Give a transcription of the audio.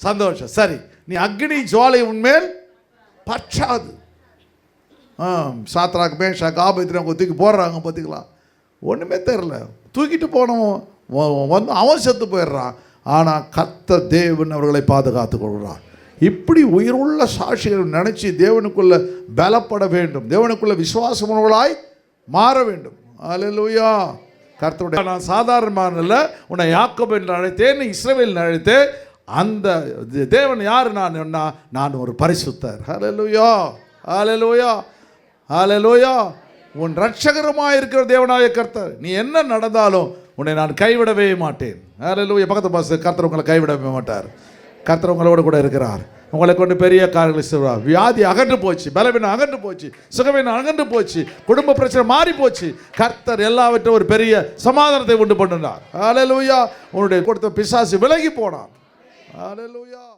சந்தோஷம். சரி நீ அக்னி ஜுவாலை உன்மேல் பற்றாது. ஆ சாத்ராக் மேஷாக் ஆபத்திரம் அவங்க தூக்கி போடுறாங்க பார்த்துக்கலாம். ஒன்றுமே தெரில தூக்கிட்டு போனவன் வந்து அவன் செத்து போயிடுறான். ஆனால் கத்த தேவன் அவர்களை பாதுகாத்து கொள்கிறான் இப்படி உயிருள்ள சாட்சிகள் நினச்சி தேவனுக்குள்ள பலப்பட வேண்டும். தேவனுக்குள்ள விசுவாசமுள்ளவர்களாய் மாற வேண்டும். அல்லேலூயா கர்த்தருடைய நான் சாதாரணமான உன்னை யாக்கப் என்று அழைத்தேன் நீ அழைத்தேன். அந்த தேவன் யார் நான் என்ன? நான் ஒரு பரிசுத்தர். ஹalleluya ஹalleluya ஹalleluya உன் ரட்சகரமாக இருக்கிற தேவனாய கர்த்தர் நீ என்ன நடந்தாலும் உன்னை நான் கைவிடவே மாட்டேன். ஹalleluya பக்கத்து பாஸ் கர்த்தர் உங்களை கைவிடவே மாட்டார். கர்த்தர் உங்களோட கூட இருக்கிறார். உங்களை கொண்டு பெரிய காரியங்களை செய்வார். வியாதி அகன்று போச்சு பலவீனம் அகன்று போச்சு சுகவீனம் அகன்று போச்சு குடும்ப பிரச்சனை மாறி போச்சு. கர்த்தர் எல்லாவற்றும் ஒரு பெரிய சமாதானத்தை உண்டு பண்ணினார் ஹalleluya உன்னுடைய கொடுத்த பிசாசு விலகி போனான். Hallelujah.